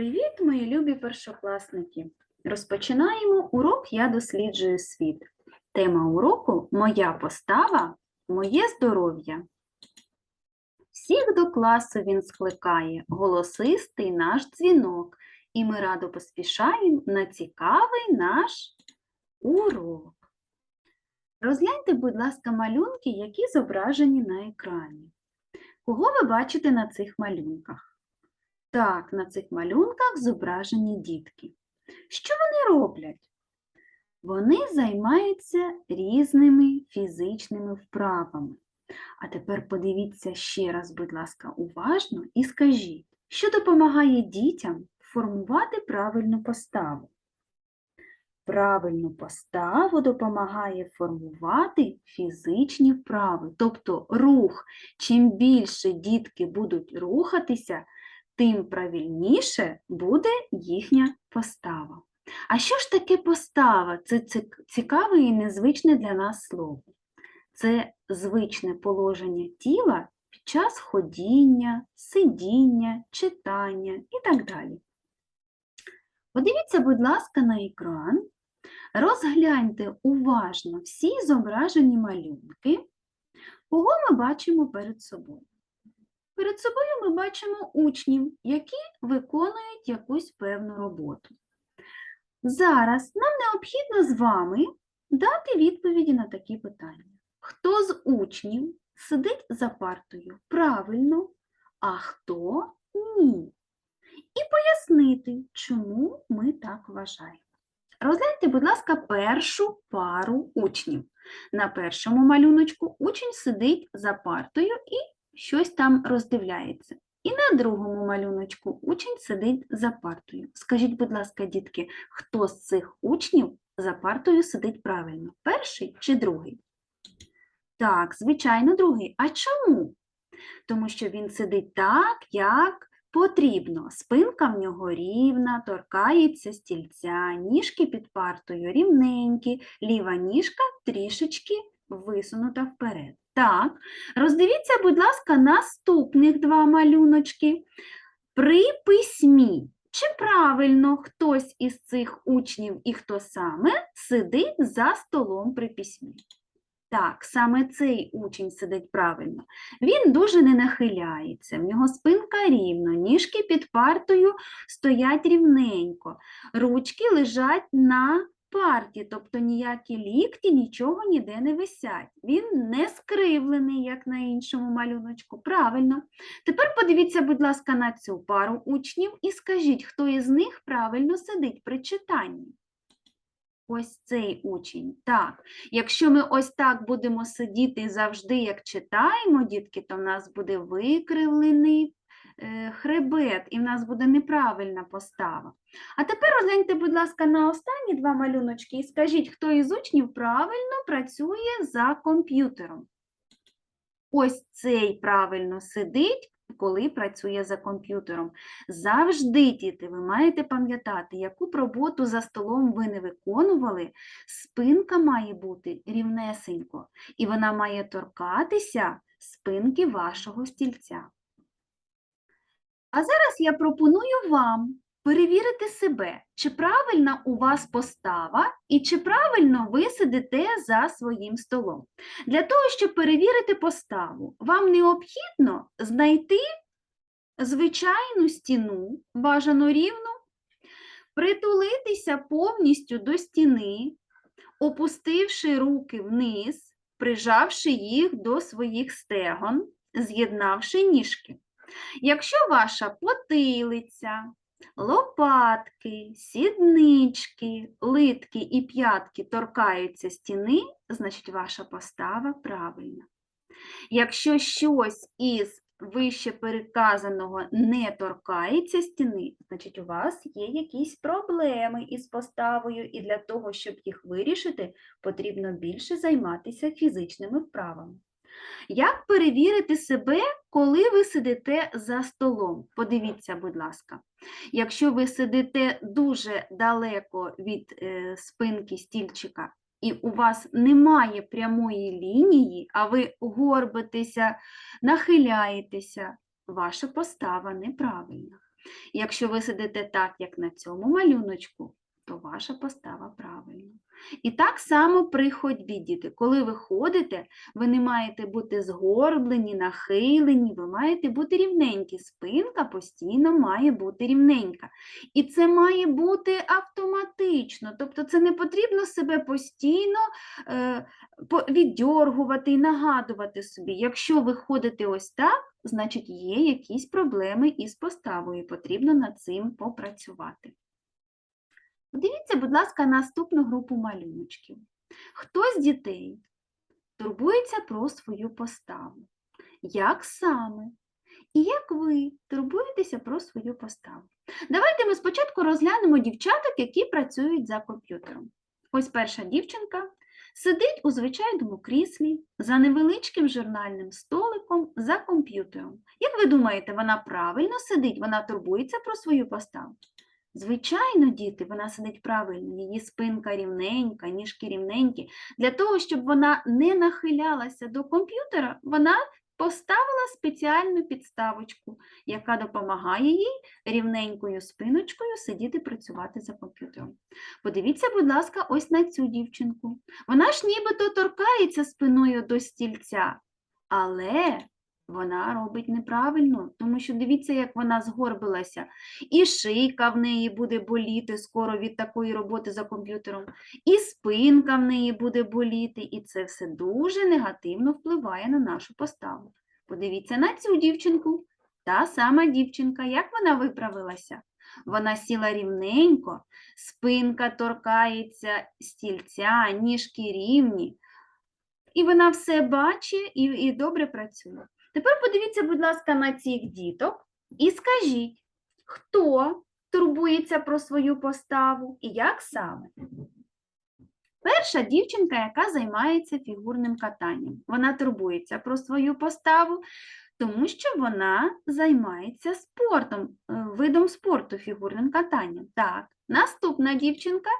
Привіт, мої любі першокласники! Розпочинаємо урок Я досліджую світ. Тема уроку Моя постава, моє здоров'я. Всіх до класу він скликає, голосистий наш дзвінок, і ми радо поспішаємо на цікавий наш урок. Розгляньте, будь ласка, малюнки, які зображені на екрані. Кого ви бачите на цих малюнках? Так, на цих малюнках зображені дітки. Що вони роблять? Вони займаються різними фізичними вправами. А тепер подивіться ще раз, будь ласка, уважно і скажіть, що допомагає дітям формувати правильну поставу? Правильну поставу допомагає формувати фізичні вправи, тобто рух. Чим більше дітки будуть рухатися, тим правильніше буде їхня постава. А що ж таке постава? Це цікаве і незвичне для нас слово. Це звичне положення тіла під час ходіння, сидіння, читання і так далі. Подивіться, будь ласка, на екран, розгляньте уважно всі зображені малюнки, кого ми бачимо перед собою. Перед собою ми бачимо учнів, які виконують якусь певну роботу. Зараз нам необхідно з вами дати відповіді на такі питання. Хто з учнів сидить за партою правильно, а хто ні? І пояснити, чому ми так вважаємо. Розгляньте, будь ласка, першу пару учнів. На першому малюночку учень сидить за партою і щось там роздивляється. І на другому малюночку учень сидить за партою. Скажіть, будь ласка, дітки, хто з цих учнів за партою сидить правильно? Перший чи другий? Так, звичайно, другий. А чому? Тому що він сидить так, як потрібно. Спинка в нього рівна, торкається стільця, ніжки під партою рівненькі, ліва ніжка трішечки висунута вперед. Так, роздивіться, будь ласка, наступних два малюночки. При письмі. Чи правильно хтось із цих учнів і хто саме сидить за столом при письмі? Так, саме цей учень сидить правильно. Він дуже не нахиляється, в нього спинка рівно, ніжки під партою стоять рівненько, ручки лежать на парті, тобто ніякі лікті, нічого ніде не висять. Він не скривлений, як на іншому малюночку. Правильно. Тепер подивіться, будь ласка, на цю пару учнів і скажіть, хто із них правильно сидить при читанні. Ось цей учень. Так, якщо ми ось так будемо сидіти завжди, як читаємо, дітки, то в нас буде викривлений хребет, і в нас буде неправильна постава. А тепер розгляньте, будь ласка, на останні два малюночки і скажіть, хто із учнів правильно працює за комп'ютером. Ось цей правильно сидить, коли працює за комп'ютером. Завжди, діти, ви маєте пам'ятати, яку б роботу за столом ви не виконували, спинка має бути рівнесенько, і вона має торкатися спинки вашого стільця. А зараз я пропоную вам перевірити себе, чи правильна у вас постава і чи правильно ви сидите за своїм столом. Для того, щоб перевірити поставу, вам необхідно знайти звичайну стіну, бажано рівну, притулитися повністю до стіни, опустивши руки вниз, прижавши їх до своїх стегон, з'єднавши ніжки. Якщо ваша потилиця, лопатки, сіднички, литки і п'ятки торкаються стіни, значить ваша постава правильна. Якщо щось із вище переказаного не торкається стіни, значить у вас є якісь проблеми із поставою, і для того, щоб їх вирішити, потрібно більше займатися фізичними вправами. Як перевірити себе, коли ви сидите за столом? Подивіться, будь ласка. Якщо ви сидите дуже далеко від е, спинки стільчика, і у вас немає прямої лінії, а ви горбитеся, нахиляєтеся, ваша постава неправильна. Якщо ви сидите так, як на цьому малюночку, то ваша постава правильна. І так само при ходьбі, діти. Коли ви ходите, ви не маєте бути згорблені, нахилені, ви маєте бути рівненькі. Спинка постійно має бути рівненька. І це має бути автоматично. Тобто це не потрібно себе постійно е, віддьоргувати і нагадувати собі. Якщо ви ходите ось так, значить є якісь проблеми із поставою, потрібно над цим попрацювати. Подивіться, будь ласка, наступну групу малюночків. Хто з дітей турбується про свою поставу? Як саме? І як ви турбуєтеся про свою поставу? Давайте ми спочатку розглянемо дівчаток, які працюють за комп'ютером. Ось перша дівчинка сидить у звичайному кріслі за невеличким журнальним столиком за комп'ютером. Як ви думаєте, вона правильно сидить? Вона турбується про свою поставу? Звичайно, діти, вона сидить правильно, її спинка рівненька, ніжки рівненькі. Для того, щоб вона не нахилялася до комп'ютера, вона поставила спеціальну підставочку, яка допомагає їй рівненькою спиночкою сидіти працювати за комп'ютером. Подивіться, будь ласка, ось на цю дівчинку. Вона ж нібито торкається спиною до стільця, але вона робить неправильно, тому що дивіться, як вона згорбилася. І шийка в неї буде боліти скоро від такої роботи за комп'ютером, і спинка в неї буде боліти, і це все дуже негативно впливає на нашу поставу. Подивіться на цю дівчинку. Та сама дівчинка, як вона виправилася? Вона сіла рівненько, спинка торкається стільця, ніжки рівні. І вона все бачить і, і добре працює. Тепер подивіться, будь ласка, на цих діток і скажіть, хто турбується про свою поставу і як саме? Перша дівчинка, яка займається фігурним катанням. Вона турбується про свою поставу, тому що вона займається спортом, е, видом спорту фігурним катанням. Так, наступна дівчинка,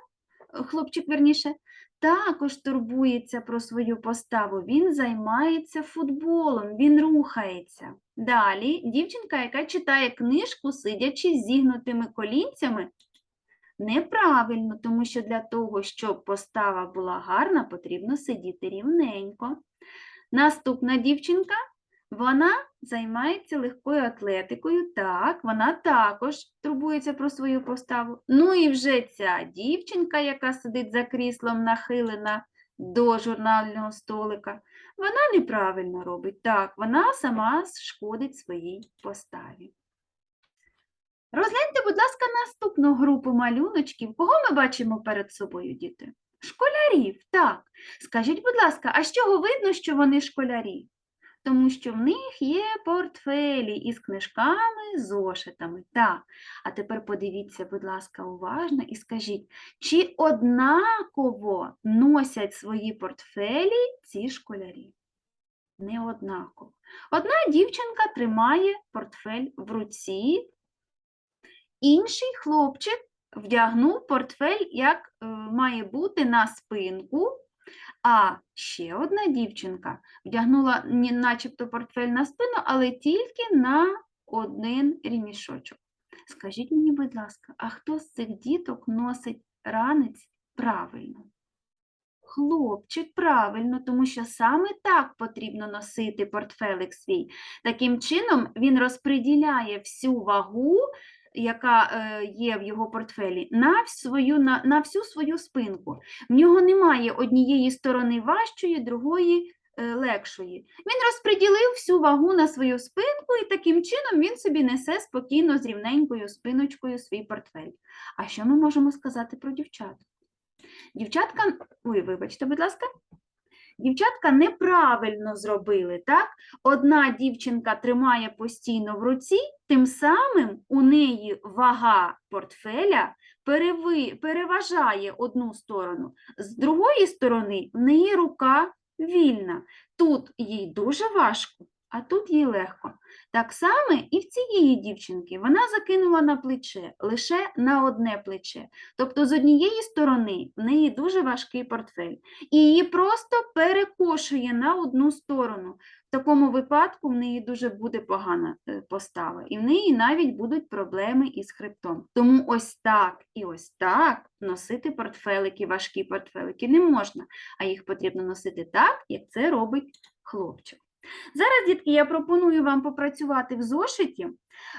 е, хлопчик верніше, також турбується про свою поставу. Він займається футболом, він рухається. Далі дівчинка, яка читає книжку, сидячи з зігнутими колінцями, неправильно, тому що для того, щоб постава була гарна, потрібно сидіти рівненько. Наступна дівчинка, вона займається легкою атлетикою. Так, вона також турбується про свою поставу. Ну і вже ця дівчинка, яка сидить за кріслом, нахилена до журнального столика, вона неправильно робить. Так, вона сама шкодить своїй поставі. Розгляньте, будь ласка, наступну групу малюночків. Кого ми бачимо перед собою, діти? Школярів, так. Скажіть, будь ласка, а з чого видно, що вони школярі? Тому що в них є портфелі із книжками, зошитами. Так. А тепер подивіться, будь ласка, уважно і скажіть, чи однаково носять свої портфелі ці школярі? Не однаково. Одна дівчинка тримає портфель в руці, інший хлопчик вдягнув портфель, як е, має бути на спинку, а ще одна дівчинка вдягнула начебто портфель на спину, але тільки на один ремішочок. Скажіть мені, будь ласка, а хто з цих діток носить ранець правильно? Хлопчик, правильно, тому що саме так потрібно носити портфелик свій. Таким чином він розподіляє всю вагу, яка е, є в його портфелі, на, свою, на, на всю свою спинку. В нього немає однієї сторони важчої, другої е, легшої. Він розподілив всю вагу на свою спинку, і таким чином він собі несе спокійно з рівненькою спиночкою свій портфель. А що ми можемо сказати про дівчат? Дівчатка, ой, вибачте, будь ласка. Дівчатка неправильно зробили, так? Одна дівчинка тримає постійно в руці, тим самим у неї вага портфеля переважає одну сторону. З другої сторони, в неї рука вільна. Тут їй дуже важко, а тут їй легко. Так само і в цієї дівчинки вона закинула на плече лише на одне плече. Тобто з однієї сторони в неї дуже важкий портфель, і її просто перекошує на одну сторону. В такому випадку в неї дуже буде погана е, постава, і в неї навіть будуть проблеми із хребтом. Тому ось так і ось так носити портфелики, важкі портфелики не можна, а їх потрібно носити так, як це робить хлопчик. Зараз, дітки, я пропоную вам попрацювати в зошиті.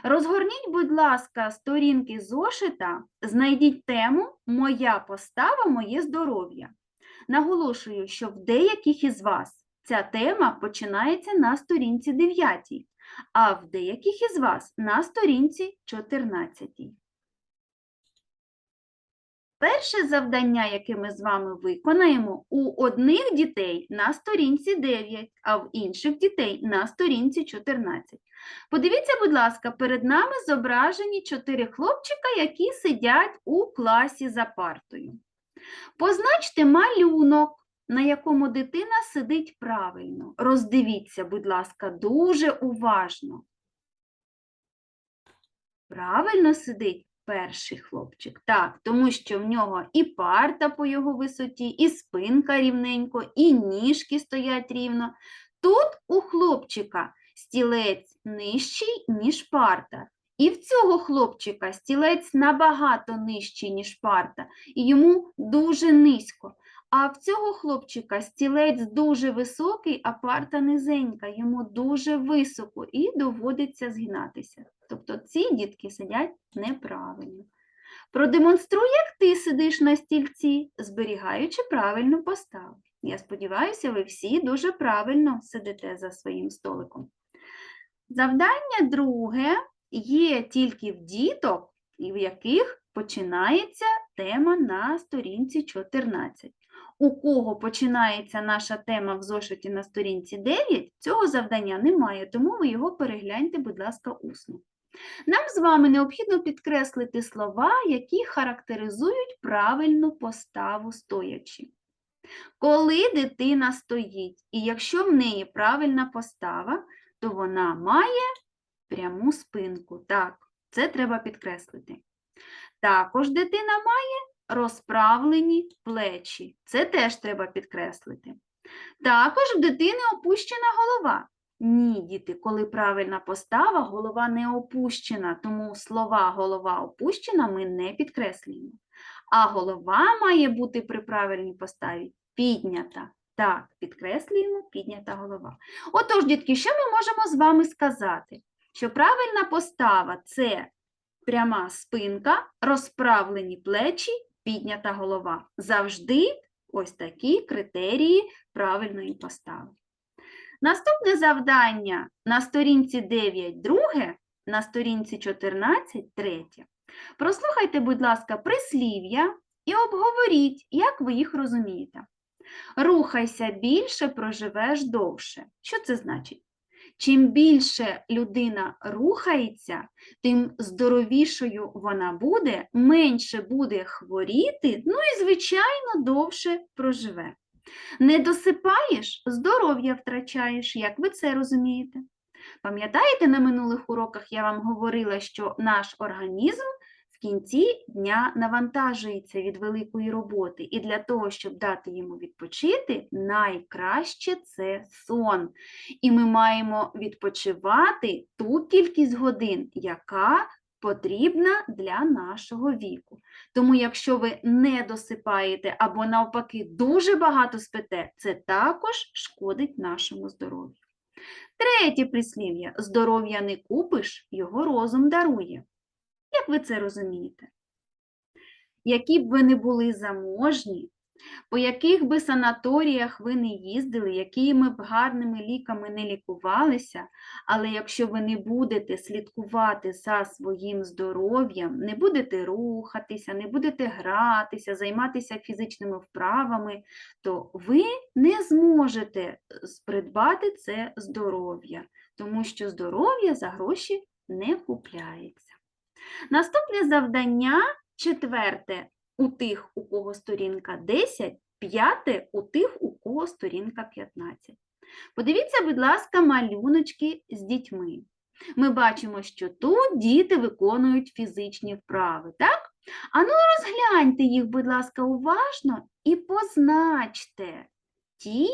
Розгорніть, будь ласка, сторінки зошита, знайдіть тему Моя постава, моє здоров'я. Наголошую, що в деяких із вас ця тема починається на сторінці 9, а в деяких із вас на сторінці 14. Перше завдання, яке ми з вами виконаємо, у одних дітей на сторінці 9, а в інших дітей на сторінці 14. Подивіться, будь ласка, перед нами зображені чотири хлопчика, які сидять у класі за партою. Позначте малюнок, на якому дитина сидить правильно. Роздивіться, будь ласка, дуже уважно. Правильно сидить перший хлопчик. Так, тому що в нього і парта по його висоті, і спинка рівненько, і ніжки стоять рівно. Тут у хлопчика стілець нижчий, ніж парта. І в цього хлопчика стілець набагато нижчий, ніж парта, і йому дуже низько. А в цього хлопчика стілець дуже високий, а парта низенька, йому дуже високо і доводиться згинатися. Тобто ці дітки сидять неправильно. Продемонструй, як ти сидиш на стільці, зберігаючи правильну поставу. Я сподіваюся, ви всі дуже правильно сидите за своїм столиком. Завдання друге є тільки в діток, в яких починається тема на сторінці 14. У кого починається наша тема в зошиті на сторінці 9, цього завдання немає, тому ви його перегляньте, будь ласка, усно. Нам з вами необхідно підкреслити слова, які характеризують правильну поставу стоячи. Коли дитина стоїть, і якщо в неї правильна постава, то вона має пряму спинку. Так, це треба підкреслити. Також дитина має розправлені плечі. Це теж треба підкреслити. Також в дитини опущена голова. Ні, діти, коли правильна постава, голова не опущена, тому слова голова опущена ми не підкреслюємо. А голова має бути при правильній поставі піднята. Так, підкреслюємо піднята голова. Отож, дітки, що ми можемо з вами сказати? Що правильна постава це пряма спинка, розправлені плечі, піднята голова. Завжди ось такі критерії правильної постави. Наступне завдання на сторінці 9 друге, на сторінці 14 третє. Прослухайте, будь ласка, прислів'я і обговоріть, як ви їх розумієте. Рухайся більше, проживеш довше. Що це значить? Чим більше людина рухається, тим здоровішою вона буде, менше буде хворіти, ну і, звичайно, довше проживе. Не досипаєш, здоров'я втрачаєш, як ви це розумієте? Пам'ятаєте, на минулих уроках я вам говорила, що наш організм кінці дня навантажується від великої роботи, і для того, щоб дати йому відпочити, найкраще це сон. І ми маємо відпочивати ту кількість годин, яка потрібна для нашого віку. Тому, якщо ви не досипаєте або навпаки дуже багато спите, це також шкодить нашому здоров'ю. Третє прислів'я здоров'я не купиш, його розум дарує. Як ви це розумієте? Які б ви не були заможні, по яких би санаторіях ви не їздили, якими б гарними ліками не лікувалися, але якщо ви не будете слідкувати за своїм здоров'ям, не будете рухатися, не будете гратися, займатися фізичними вправами, то ви не зможете придбати це здоров'я, тому що здоров'я за гроші не купляється. Наступне завдання четверте у тих, у кого сторінка 10, п'яте у тих, у кого сторінка 15. Подивіться, будь ласка, малюночки з дітьми. Ми бачимо, що тут діти виконують фізичні вправи, так? Ану, розгляньте їх, будь ласка, уважно і позначте ті,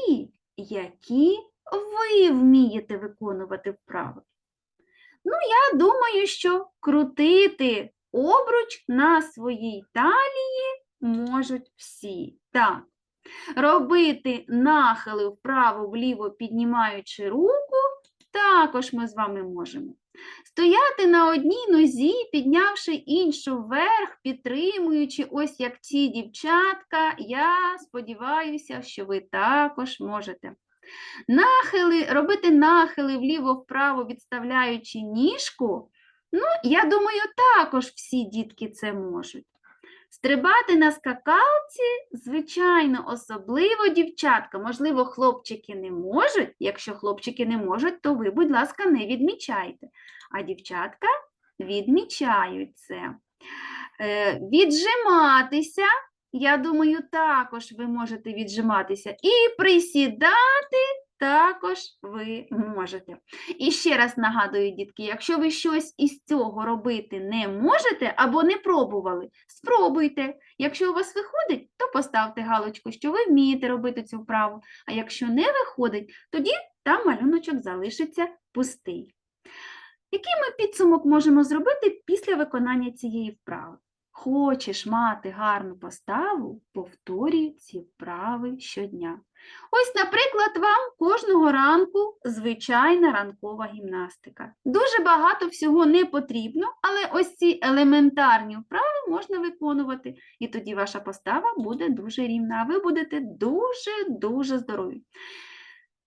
які ви вмієте виконувати вправи. Ну, я думаю, що крутити обруч на своїй талії можуть всі. Так. Робити нахили вправо-вліво, піднімаючи руку, також ми з вами можемо. Стояти на одній нозі, піднявши іншу вверх, підтримуючи, ось як ці дівчатка, я сподіваюся, що ви також можете. Нахили, робити нахили вліво-вправо, відставляючи ніжку, ну, я думаю, також всі дітки це можуть. Стрибати на скакалці, звичайно, особливо дівчатка. Можливо, хлопчики не можуть. Якщо хлопчики не можуть, то ви, будь ласка, не відмічайте. А дівчатка відмічають це. Е, віджиматися, я думаю, також ви можете віджиматися. І присідати також ви можете. І ще раз нагадую, дітки, якщо ви щось із цього робити не можете або не пробували, спробуйте. Якщо у вас виходить, то поставте галочку, що ви вмієте робити цю вправу. А якщо не виходить, тоді там малюночок залишиться пустий. Який ми підсумок можемо зробити після виконання цієї вправи? Хочеш мати гарну поставу, повторюй ці вправи щодня. Ось, наприклад, вам кожного ранку звичайна ранкова гімнастика. Дуже багато всього не потрібно, але ось ці елементарні вправи можна виконувати, і тоді ваша постава буде дуже рівна, а ви будете дуже-дуже здорові.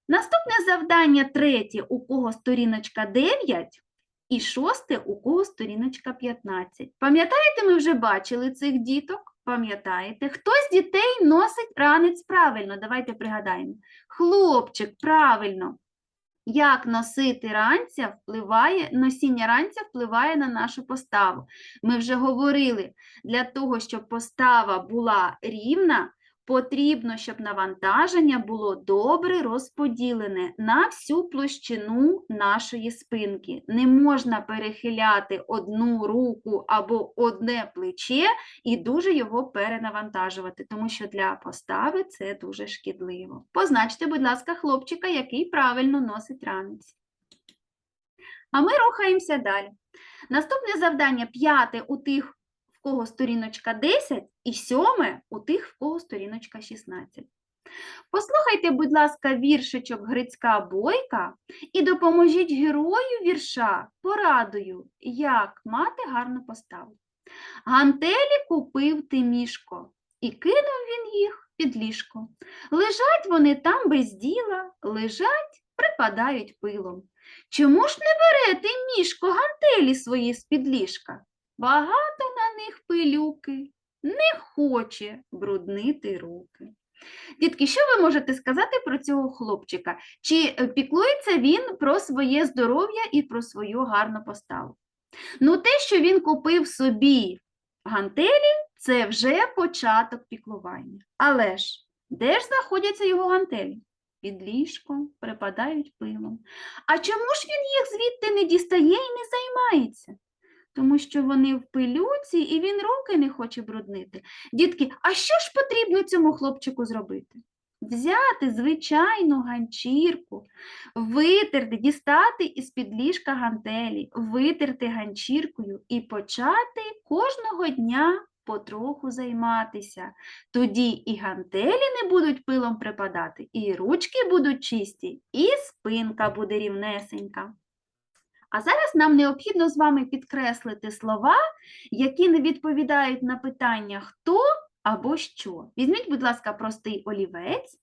Наступне завдання третє, у кого сторіночка 9, і шосте, у кого сторіночка 15. Пам'ятаєте, ми вже бачили цих діток? Пам'ятаєте? Хто з дітей носить ранець правильно? Давайте пригадаємо. Хлопчик, правильно. Як носити ранця впливає, носіння ранця впливає на нашу поставу. Ми вже говорили, для того, щоб постава була рівна, потрібно, щоб навантаження було добре розподілене на всю площину нашої спинки. Не можна перехиляти одну руку або одне плече і дуже його перенавантажувати, тому що для постави це дуже шкідливо. Позначте, будь ласка, хлопчика, який правильно носить ранець. А ми рухаємося далі. Наступне завдання п'яте у тих, в кого сторіночка 10, і сьоме у тих, в кого сторіночка 16. Послухайте, будь ласка, віршичок Грицька Бойка і допоможіть герою вірша порадою, як мати гарну поставу. Гантелі купив Тимішко, і кинув він їх під ліжко. Лежать вони там без діла, лежать, припадають пилом. Чому ж не бере Тимішко гантелі свої з-під ліжка? Багато на них пилюки, не хоче бруднити руки. Дітки, що ви можете сказати про цього хлопчика? Чи е, піклується він про своє здоров'я і про свою гарну поставу? Ну, те, що він купив собі гантелі, це вже початок піклування. Але ж, де ж знаходяться його гантелі? Під ліжком, припадають пилом. А чому ж він їх звідти не дістає і не займається? Тому що вони в пилюці і він руки не хоче бруднити. Дітки, а що ж потрібно цьому хлопчику зробити? Взяти звичайну ганчірку, витерти, дістати із-під ліжка гантелі, витерти ганчіркою і почати кожного дня потроху займатися. Тоді і гантелі не будуть пилом припадати, і ручки будуть чисті, і спинка буде рівнесенька. А зараз нам необхідно з вами підкреслити слова, які не відповідають на питання хто або що. Візьміть, будь ласка, простий олівець.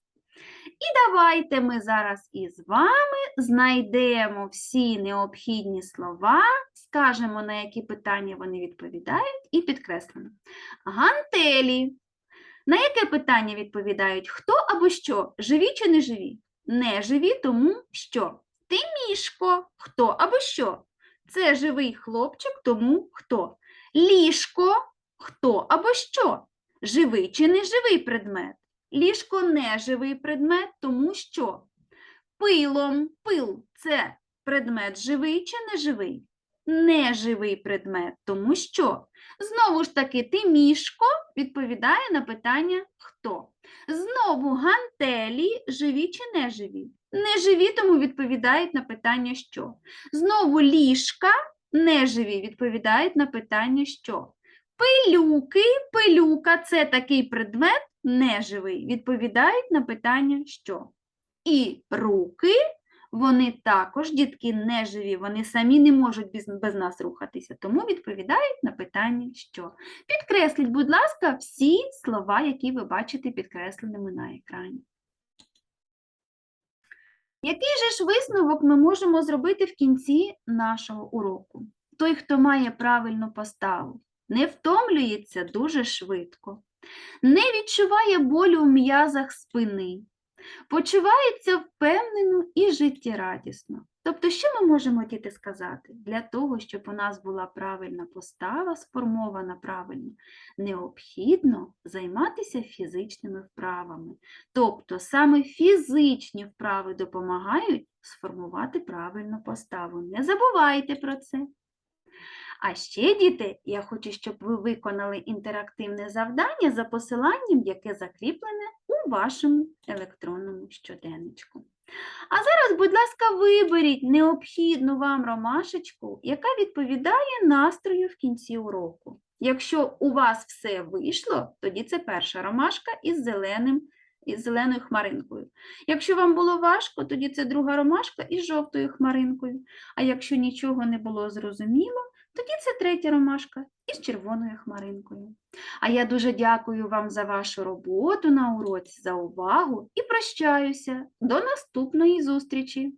І давайте ми зараз із вами знайдемо всі необхідні слова, скажемо, на які питання вони відповідають, і підкреслимо. Гантелі. На яке питання відповідають хто або що? Живі чи не живі? Не живі, тому що. Тимішко, хто або що? Це живий хлопчик, тому хто? Ліжко, хто або що? Живий чи не живий предмет? Ліжко не живий предмет, тому що? пилом. Пил це предмет живий чи неживий? Неживий предмет, тому що знову ж таки Тимішко відповідає на питання хто. Знову гантелі живі чи неживі? Неживі, тому відповідають на питання що. Знову ліжка неживі відповідають на питання що. Пилюки, пилюка це такий предмет неживий, відповідають на питання що. І руки, вони також, дітки, неживі, вони самі не можуть без, без нас рухатися, тому відповідають на питання що. Підкресліть, будь ласка, всі слова, які ви бачите підкресленими на екрані. Який же ж висновок ми можемо зробити в кінці нашого уроку? Той, хто має правильну поставу, не втомлюється дуже швидко, не відчуває болю в м'язах спини, почувається впевнено і життєрадісно. Тобто, що ми можемо діти сказати? Для того, щоб у нас була правильна постава, сформована правильно, необхідно займатися фізичними вправами. Тобто саме фізичні вправи допомагають сформувати правильну поставу. Не забувайте про це. А ще, діти, я хочу, щоб ви виконали інтерактивне завдання за посиланням, яке закріплене вашому електронному щоденничку. А зараз, будь ласка, виберіть необхідну вам ромашечку, яка відповідає настрою в кінці уроку. Якщо у вас все вийшло, тоді це перша ромашка із зеленим із зеленою хмаринкою. Якщо вам було важко, тоді це друга ромашка із жовтою хмаринкою. А якщо нічого не було зрозуміло, тоді це третя ромашка із червоною хмаринкою. А я дуже дякую вам за вашу роботу на уроці, за увагу і прощаюся. До наступної зустрічі!